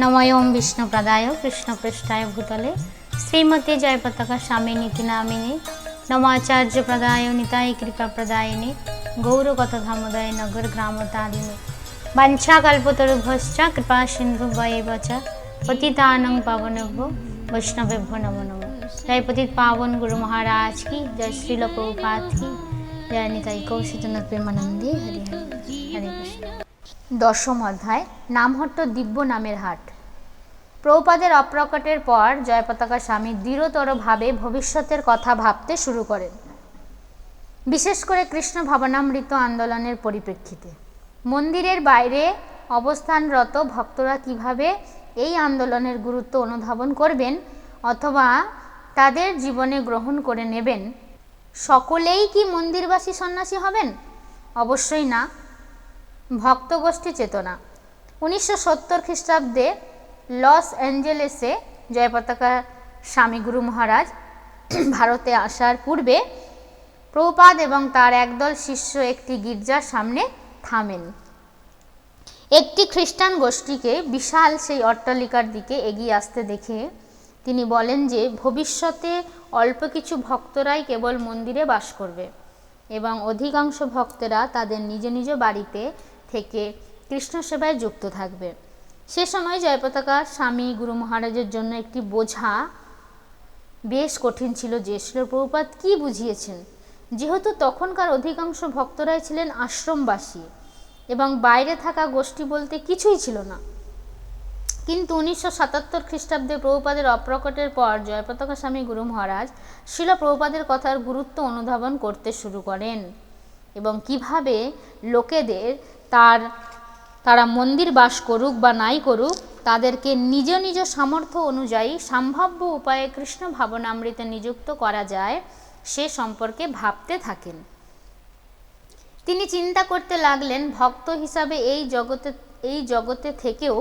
নময়ম বিষ্ণুপ্রদায় কৃষ্ণপৃষ্ঠায় ভূতলে শ্রীমতী জয়পতাকা স্বামী নীতি নামিনী নমাচার্য প্রদায় নিতাই কৃপা প্রদায়িনী গৌরগত ধামোদয় নগর গ্রাম তারিণী বাঞ্ছাকল্পতরুভশ্চ কৃপা সিন্ধু বয়ে বচ পতিতানং পাবনভ্য বৈষ্ণবেভ্য নমো নমো জয় পতিত পাবন গুরু মহারাজ কি জয় শ্রীল প্রভুপাত জয় নিতাই কৌশিতনাথ প্রেমানন্দী হরি হরি হরে কৃষ্ণ দশম অধ্যায়, নামহট্ট দিব্য নামের হাট। প্রভুপাদের অপ্রকটের পর জয়পতাকা স্বামী দৃঢ়তরভাবে ভবিষ্যতের কথা ভাবতে শুরু করেন। বিশেষ করে কৃষ্ণ ভাবনামৃত আন্দোলনের পরিপ্রেক্ষিতে। মন্দিরের বাইরে অবস্থানরত ভক্তরা কীভাবে এই আন্দোলনের গুরুত্ব অনুধাবন করবেন অথবা তাদের জীবনে গ্রহণ করে নেবেন, সকলেই কি মন্দিরবাসী সন্ন্যাসী হবেন? অবশ্যই না। ভক্তগোষ্ঠী চেতনা। উনিশশো সত্তর খ্রিস্টাব্দে লস অ্যাঞ্জেলেসে জয়পতাকা স্বামী গুরু মহারাজ ভারতে আসার পূর্বে প্রপাদ এবং তার একদল শিষ্য একটি গির্জার সামনে থামেন। একটি খ্রিস্টান গোষ্ঠীকে বিশাল সেই অট্টালিকার দিকে এগিয়ে আসতে দেখে তিনি বলেন যে, ভবিষ্যতে অল্প কিছু ভক্তরাই কেবল মন্দিরে বাস করবে এবং অধিকাংশ ভক্তেরা তাদের নিজ নিজ বাড়িতে থেকে কৃষ্ণ সেবায় যুক্ত থাকবে। সে সময় জয়পতাকা স্বামী গুরু মহারাজের জন্য একটি বোঝা বেশ কঠিন ছিল যে শিল প্রভুপাত কী বুঝিয়েছেন? যেহেতু তখনকার অধিকাংশ ভক্তরাই ছিলেন আশ্রমবাসী এবং বাইরে থাকা গোষ্ঠী বলতে কিছুই ছিল না। কিন্তু উনিশশো সাতাত্তর খ্রিস্টাব্দে প্রভুপাদের অপ্রকটের পর জয়পতাকা স্বামী গুরু মহারাজ শিল প্রভুপাদের কথার গুরুত্ব অনুধাবন করতে শুরু করেন এবং কীভাবে লোকেদের তার, তারা মন্দির বাস করুক বা নাই করুক, তাদেরকে নিজ নিজ সামর্থ্য অনুযায়ী সম্ভাব্য উপায়ে কৃষ্ণ ভাবনামৃতে নিযুক্ত করা যায়, সে সম্পর্কে ভাবতে থাকেন। তিনি চিন্তা করতে লাগলেন, ভক্ত হিসাবে এই জগতে এই জগতে থেকেও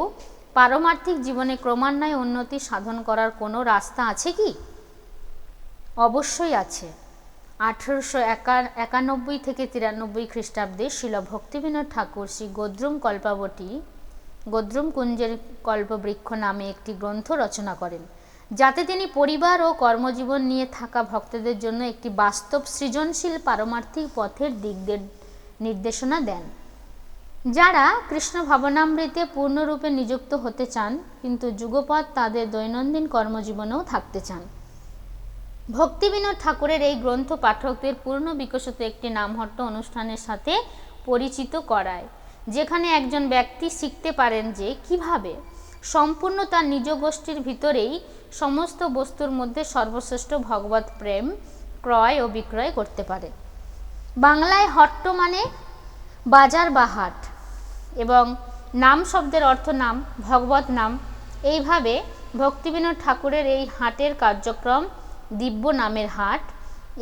পারমার্থিক জীবনে ক্রমান্বয়ে উন্নতি সাধন করার কোনো রাস্তা আছে কি? অবশ্যই আছে। আঠেরোশো একা, একানব্বই থেকে তিরানব্বই খ্রিস্টাব্দে শিল ভক্তিবিনোদ ঠাকুর শ্রী গোদ্রুম কল্পাবতী, গোদ্রুম কুঞ্জের কল্পবৃক্ষ নামে একটি গ্রন্থ রচনা করেন, যাতে তিনি পরিবার ও কর্মজীবন নিয়ে থাকা ভক্তদের জন্য একটি বাস্তব সৃজনশীল পারমার্থিক পথের দিকদের নির্দেশনা দেন। যারা কৃষ্ণ ভাবনামৃতে পূর্ণরূপে নিযুক্ত হতে চান, কিন্তু যুগপৎ তাদের দৈনন্দিন কর্মজীবনেও থাকতে চান। ভক্তিবিনোদ ঠাকুরের এই গ্রন্থ পাঠকদের পূর্ণ বিকশিত একটি নামহট্ট অনুষ্ঠানের সাথে পরিচিত করায়, যেখানে একজন ব্যক্তি শিখতে পারেন যে কীভাবে সম্পূর্ণ তার নিজ গোষ্ঠীর ভিতরেই সমস্ত বস্তুর মধ্যে সর্বশ্রেষ্ঠ ভগবত প্রেম, ক্রয় ও বিক্রয় করতে পারে। বাংলায় হট্ট মানে বাজার বা হাট এবং নাম শব্দের অর্থ নাম ভগবত নাম। এইভাবে ভক্তিবিনোদ ঠাকুরের এই হাটের কার্যক্রম দিব্য নামের হাট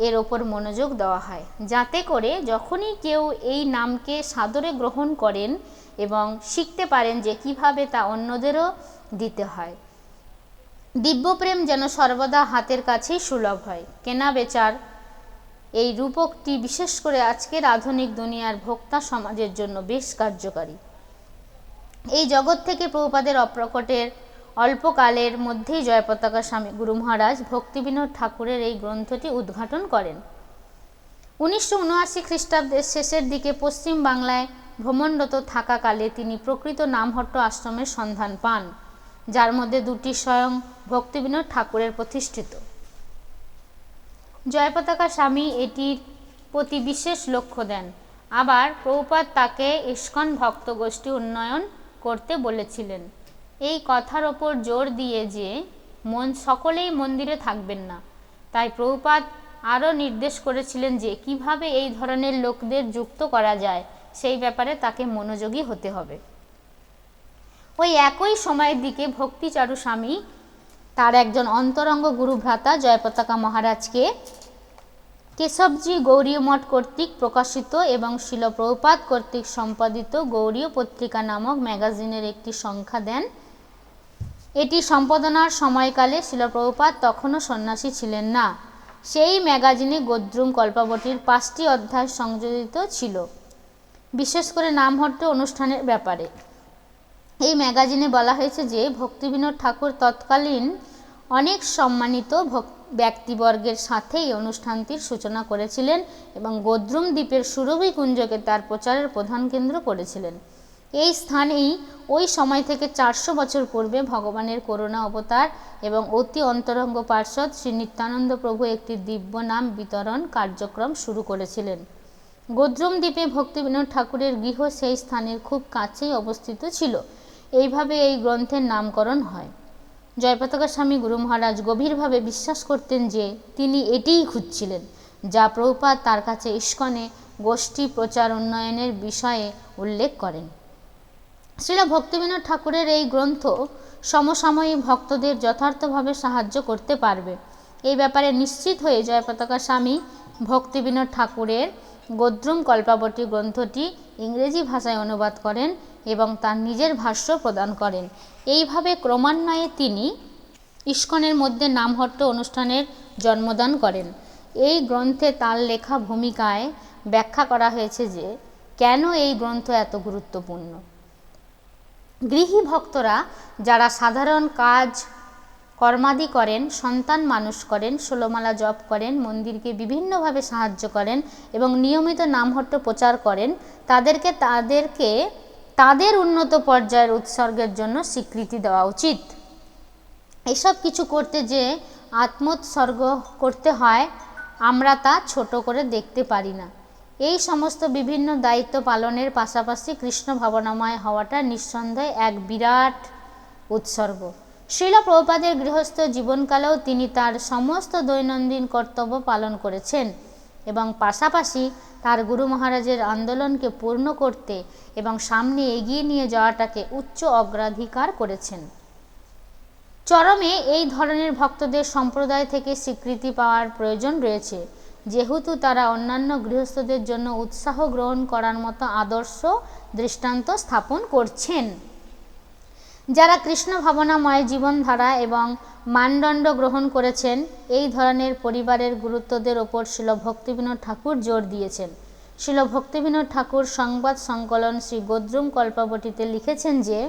এর ওপর মনোযোগ দেওয়া হয়। যাতে করে যখনই কেউ এই নামকে সাদরে গ্রহণ করেন এবং শিখতে পারেন যে কীভাবে তা অন্যদেরও দিতে হয়। দিব্যপ্রেম যেন সর্বদা হাতের কাছেই সুলভ হয়। কেনা বেচার এই রূপকটি বিশেষ করে আজকের আধুনিক দুনিয়ার ভোক্তা সমাজের জন্য বেশ কার্যকারী। এই জগৎ থেকে প্রভুপাদের অপ্রকটের অল্পকালের মধ্যেই জয়পতাকা স্বামী গুরু মহারাজ ভক্তিবিনোদ ঠাকুরের এই গ্রন্থটি উদ্ঘাটন করেন। উনিশশো উনআশি খ্রিস্টাব্দের শেষের দিকে পশ্চিম বাংলায় ভ্রমণরত থাকাকালে তিনি প্রকৃত নামহট্ট আশ্রমের সন্ধান পান, যার মধ্যে দুটি স্বয়ং ভক্তিবিনোদ ঠাকুরের প্রতিষ্ঠিত। জয়পতাকা স্বামী এটির প্রতি বিশেষ লক্ষ্য দেন। আবার প্রভুপাত তাকে ইস্কন ভক্ত গোষ্ঠী উন্নয়ন করতে বলেছিলেন। এই কথার ওপর জোর দিয়ে যে মন সকলেই মন্দিরে থাকবেন না। তাই প্রভুপাত আরও নির্দেশ করেছিলেন যে কীভাবে এই ধরনের লোকদের যুক্ত করা যায়, সেই ব্যাপারে তাকে মনোযোগী হতে হবে। ওই একই সময়ের দিকে ভক্তিচারু স্বামী, তার একজন অন্তরঙ্গ গুরু ভ্রাতা জয়পতাকা মহারাজকে কেশবজি গৌরীয় মঠ কর্তৃক প্রকাশিত এবং শিলপ্রপাত কর্তৃক সম্পাদিত গৌরীয় পত্রিকা নামক ম্যাগাজিনের একটি সংখ্যা দেন। এটি সম্পাদনার সময়কালে শিলপ্রপাত তখনও সন্ন্যাসী ছিলেন না। সেই ম্যাগাজিনে গোদ্রুম কল্পাবতীর পাঁচটি অধ্যায় সংযোজিত ছিল। বিশেষ করে নামহট্ট অনুষ্ঠানের ব্যাপারে। এই ম্যাগাজিনে বলা হয়েছে যে, ভক্তিবিনোদ ঠাকুর তৎকালীন অনেক সম্মানিত ব্যক্তিবর্গের সাথে এই অনুষ্ঠানটির সূচনা করেছিলেন এবং গোদ্রুম দ্বীপের সুরভি কুঞ্জকে তার প্রচারের প্রধান কেন্দ্র করেছিলেন। এই স্থানেই ওই সময় থেকে চারশো বছর পূর্বে ভগবানের করুণা অবতার এবং অতি অন্তরঙ্গ পার্ষদ শ্রী নিত্যানন্দ প্রভু একটি দিব্য নাম বিতরণ কার্যক্রম শুরু করেছিলেন। গোদ্রুম দ্বীপে ভক্তিবিনোদ ঠাকুরের গৃহ সেই স্থানের খুব কাছেই অবস্থিত ছিল। এইভাবে এই গ্রন্থের নামকরণ হয়। জয়পতাকা স্বামী গুরু মহারাজ গভীরভাবে বিশ্বাস করতেন যে তিনি এটিই খুঁজছিলেন, যা প্রভুপাদ তার কাছে ইস্কনে গোষ্ঠী প্রচার উন্নয়নের বিষয়ে উল্লেখ করেন। শ্রীল ভক্তিবিনোদ ঠাকুরের এই গ্রন্থ সমসাময়িক ভক্তদের যথার্থভাবে সাহায্য করতে পারবে। এই ব্যাপারে নিশ্চিত হয়ে জয়পতাকা স্বামী ভক্তিবিনোদ ঠাকুরের গোদ্রুম কল্পাবতী গ্রন্থটি ইংরেজি ভাষায় অনুবাদ করেন এবং তার নিজের ভাষ্য প্রদান করেন। এইভাবে ক্রমান্বয়ে তিনি ইস্কনের মধ্যে নামহট্ট অনুষ্ঠানের জন্মদান করেন। এই গ্রন্থে তার লেখা ভূমিকায় ব্যাখ্যা করা হয়েছে যে, কেন এই গ্রন্থ এত গুরুত্বপূর্ণ? গৃহী ভক্তরা যারা সাধারণ কাজ কর্মাদি করেন, সন্তান মানুষ করেন, ষোলোমালা জপ করেন, মন্দিরকে বিভিন্নভাবে সাহায্য করেন এবং নিয়মিত নামহট্ট প্রচার করেন, তাদেরকে তাদেরকে তাদের উন্নত পর্যায়ের উৎসর্গের জন্য স্বীকৃতি দেওয়া উচিত। এসব কিছু করতে যে আত্মোৎসর্গ করতে হয়, আমরা তা ছোট করে দেখতে পারি না। এই সমস্ত বিভিন্ন দায়িত্ব পালনের পাশাপাশি কৃষ্ণ ভাবনাময় হওয়াটা নিঃসন্দেহে এক বিরাট উৎসর্গ। শিল গৃহস্থ জীবনকালেও তিনি তার সমস্ত দৈনন্দিন কর্তব্য পালন করেছেন এবং পাশাপাশি তার গুরু মহারাজের আন্দোলনকে পূর্ণ করতে এবং সামনে এগিয়ে নিয়ে যাওয়াটাকে উচ্চ অগ্রাধিকার করেছেন। চরমে এই ধরনের ভক্তদের সম্প্রদায় থেকে স্বীকৃতি পাওয়ার প্রয়োজন রয়েছে। যেহেতু তারা অন্যান্য গৃহস্থদের জন্য উৎসাহ গ্রহণ করার মতো আদর্শ দৃষ্টান্ত স্থাপন করছেন। যারা কৃষ্ণ ভাবনাময় জীবনধারা এবং মানদণ্ড গ্রহণ করেছেন, এই ধরনের পরিবারের গুরুত্বদের ওপর শিল ভক্তিবিনোদ ঠাকুর জোর দিয়েছেন। শিল ভক্তিবিনোদ ঠাকুর সংবাদ সংকলন শ্রী গোদ্রুম কল্পাবতীতে লিখেছেন যে,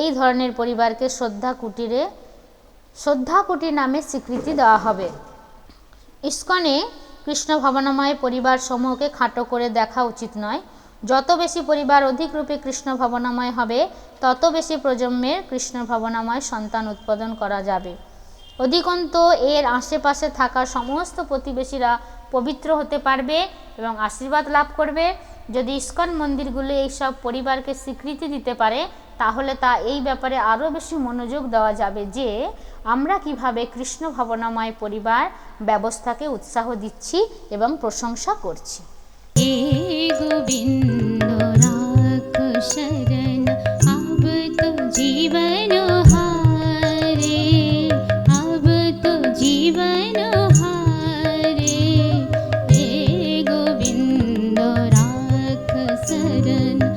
এই ধরনের পরিবারকে শ্রদ্ধা কুটিরে, শ্রদ্ধা কুটির নামে স্বীকৃতি দেওয়া হবে। ইস্কনে কৃষ্ণ ভবনময় পরিবার সমূহকে খাটো করে দেখা উচিত নয়। যত বেশি পরিবার অধিক রূপে কৃষ্ণ ভাবনাময় হবে, তত বেশি প্রজন্মের কৃষ্ণ ভাবনাময় সন্তান উৎপাদন করা যাবে। অধিকন্ত, এর আশেপাশে থাকা সমস্ত প্রতিবেশীরা পবিত্র হতে পারবে এবং আশীর্বাদ লাভ করবে। যদি ইস্কন মন্দিরগুলো এইসব পরিবারকে স্বীকৃতি দিতে পারে, তাহলে তা এই ব্যাপারে আরও বেশি মনোযোগ দেওয়া যাবে যে, আমরা কীভাবে কৃষ্ণ ভাবনাময় পরিবার ব্যবস্থাকে উৎসাহ দিচ্ছি এবং প্রশংসা করছি। গোবিন্দ!